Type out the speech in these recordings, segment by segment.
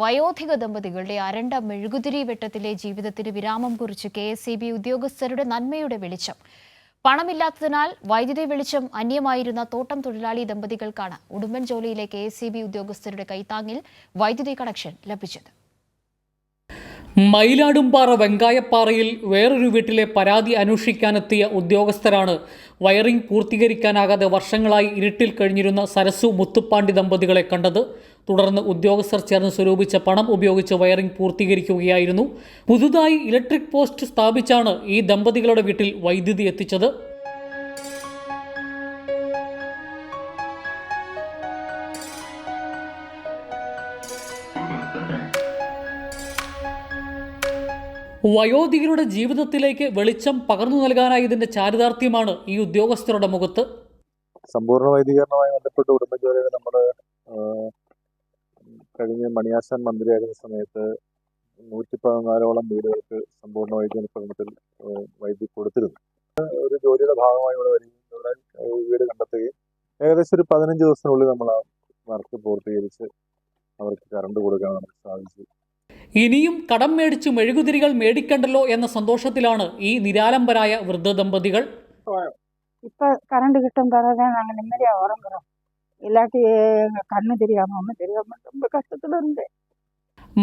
വയോധിക ദമ്പതികളുടെ അരണ്ട മെഴുകുതിരി വെട്ടത്തിലെ ജീവിതത്തിന് വിരാമം കുറിച്ച് കെ എസ് സി ബി ഉദ്യോഗസ്ഥരുടെ നന്മയുടെ വെളിച്ചം. പണമില്ലാത്തതിനാൽ വൈദ്യുതി വെളിച്ചം അന്യമായിരുന്ന തോട്ടം തൊഴിലാളി ദമ്പതികൾക്കാണ് ഉടുമ്പൻ ജോലിയിലെ കെ എസ് സി ബി ഉദ്യോഗസ്ഥരുടെ കൈത്താങ്ങിൽ വൈദ്യുതി കണക്ഷൻ ലഭിച്ചത്. മയിലാടുംപാറ വെങ്കായപ്പാറയിൽ വേറൊരു വീട്ടിലെ പരാതി അന്വേഷിക്കാനെത്തിയ ഉദ്യോഗസ്ഥരാണ്. വയറിംഗ് പൂർത്തീകരിക്കാനാകാതെ വർഷങ്ങളായി ഇരുട്ടിൽ കഴിഞ്ഞിരുന്ന സരസു മുത്തുപ്പാണ്ടി ദമ്പതികളെ കണ്ടത്. തുടർന്ന് ഉദ്യോഗസ്ഥർ ചേർന്ന് സ്വരൂപിച്ച പണം ഉപയോഗിച്ച് വയറിംഗ് പൂർത്തീകരിക്കുകയായിരുന്നു. പുതുതായി ഇലക്ട്രിക് പോസ്റ്റ് സ്ഥാപിച്ചാണ് ഈ ദമ്പതികളുടെ വീട്ടിൽ വൈദ്യുതി എത്തിച്ചത്. വയോധികരുടെ ജീവിതത്തിലേക്ക് വെളിച്ചം പകർന്നു നൽകാനായി ഇതിന്റെ ചാരിതാർത്ഥ്യമാണ് ഈ ഉദ്യോഗസ്ഥരുടെ മുഖത്ത്. സമ്പൂർണ വൈദികരണവുമായി ബന്ധപ്പെട്ട് കുടുംബജോലികൾ നമ്മൾ കഴിഞ്ഞ മണിയാശാൻ മന്ത്രിയായിരുന്ന സമയത്ത് നൂറ്റി പതിനാലോളം വീടുകൾക്ക് സമ്പൂർണ വൈദ്യുതീകരണത്തിൽ വൈദ്യുതി കൊടുത്തിരുന്നു. ഒരു ജോലിയുടെ ഭാഗമായി ഇവിടെ വരികയും ഇവിടെ വീട് കണ്ടെത്തുകയും ഏകദേശം ഒരു പതിനഞ്ച് ദിവസത്തിനുള്ളിൽ നമ്മൾ ആ വർക്ക് പൂർത്തീകരിച്ച് അവർക്ക് കറണ്ട് കൊടുക്കാൻ നമുക്ക് സാധിച്ചു. ഇനിയും കടം മേടിച്ച് മെഴുകുതിരികൾ മേടിക്കണ്ടല്ലോ എന്ന സന്തോഷത്തിലാണ് ഈ നിരാലംബരായ വൃദ്ധ ദമ്പതികൾ இப்போ கரண்ட் கிட்டும் பிறகு நாங்கள் நிம்மதியாக உறங்குறோம் இல்லாட்டி கண்ணு தெரியாமல் ஒன்றும் தெரியாமல் ரொம்ப கஷ்டத்தில் இருந்தேன்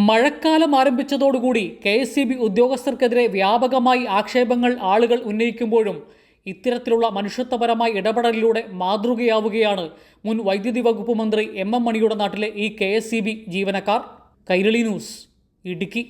മഴക്കാലം ആരംഭിച്ചതോടുകൂടി കെ എസ് സി ബി ഉദ്യോഗസ്ഥർക്കെതിരെ വ്യാപകമായി ആക്ഷേപങ്ങൾ ആളുകൾ ഉന്നയിക്കുമ്പോഴും ഇത്തരത്തിലുള്ള മനുഷ്യത്വപരമായ ഇടപെടലിലൂടെ മാതൃകയാവുകയാണ് മുൻ വൈദ്യുതി വകുപ്പ് മന്ത്രി എം എം മണിയുടെ നാട്ടിലെ ഈ കെ എസ് സി ബി ജീവനക്കാർ കൈരളി ന്യൂസ് ഇടുക്കി